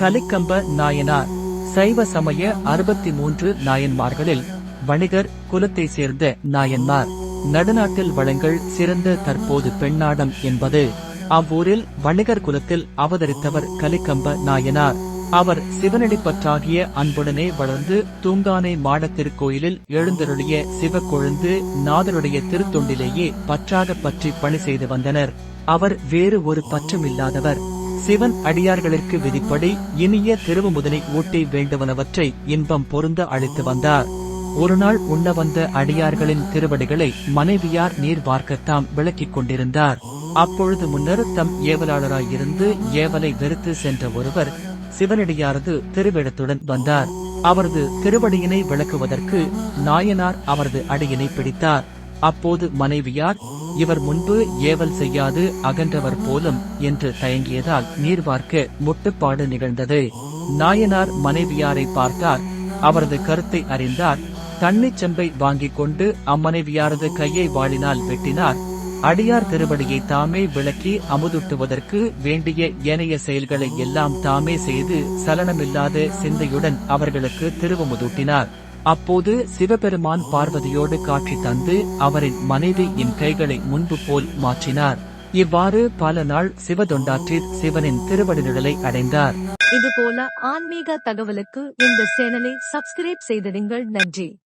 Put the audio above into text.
கலிக்கம்ப நாயனார் சைவ சமய அறுபத்தி மூன்று நாயன்மார்களில் வணிகர் குலத்தை சேர்ந்த நாயன்மார். நடுநாட்டில் வளங்கள் சிறந்த தற்போது பெண்ணாடம் என்பது அவ்வூரில் வணிகர் குலத்தில் அவதரித்தவர் கலிக்கம்ப நாயனார். அவர் சிவனடிப்பற்றாகிய அன்புடனே வளர்ந்து தூங்கானை மாடத்திருக்கோயிலில் எழுந்தருளிய சிவக்கொழுந்து நாதருடைய திருத்தொண்டிலேயே பற்றாக பற்றி பணி செய்து வந்தனர். அவர் வேறு ஒரு பற்றமில்லாதவர். சிவன் அடியார்களிற்கு விதிப்படி இனிய திருவுமுதனை ஊட்டி வேண்டுவனவற்றை இன்பம் பொருந்த அழைத்து வந்தார். ஒருநாள் உண்ண வந்த அடியார்களின் திருவடிகளை மனைவியார் நீர் பார்க்கத்தாம் விளக்கிக் கொண்டிருந்தார். அப்பொழுது முன்னர் தம் ஏவலாளராயிருந்து ஏவலை வெறுத்து சென்ற ஒருவர் சிவனடியாரது திருவிடத்துடன் வந்தார். அவரது திருவடியினை விளக்குவதற்கு நாயனார் அவரது அடியினை பிடித்தார். அப்போது மனைவியார் இவர் முன்பு ஏவல் செய்யாது அகன்றவர் போலும் என்று தயங்கியதால் நீர்வார்க்கு முட்டுப்பாடு நிகழ்ந்தது. நாயனார் மனைவியாரை பார்த்தார். அவரது கருத்தை அறிந்தார். தண்ணீச் செம்பை வாங்கிக் கொண்டு அம்மனைவியாரது கையை வாளினால் வெட்டினார். அடியார் திருவடியை தாமே விளக்கி அமுதுட்டுவதற்கு வேண்டிய ஏனைய செயல்களை எல்லாம் தாமே செய்து சலனமில்லாத சிந்தையுடன் அவர்களுக்கு திருவமுதூட்டினார். அப்போது சிவபெருமான் பார்வதியோடு காட்சி தந்து அவரின் மனைவி என் கைகளை முன்பு போல் மாற்றினார். இவ்வாறு பல நாள் சிவதொண்டாற்றில் சிவனின் திருவடிநிழலை அடைந்தார். இதுபோல ஆன்மீக தகவலுக்கு இந்த சேனலை சப்ஸ்கிரைப் செய்திடுங்கள். நன்றி.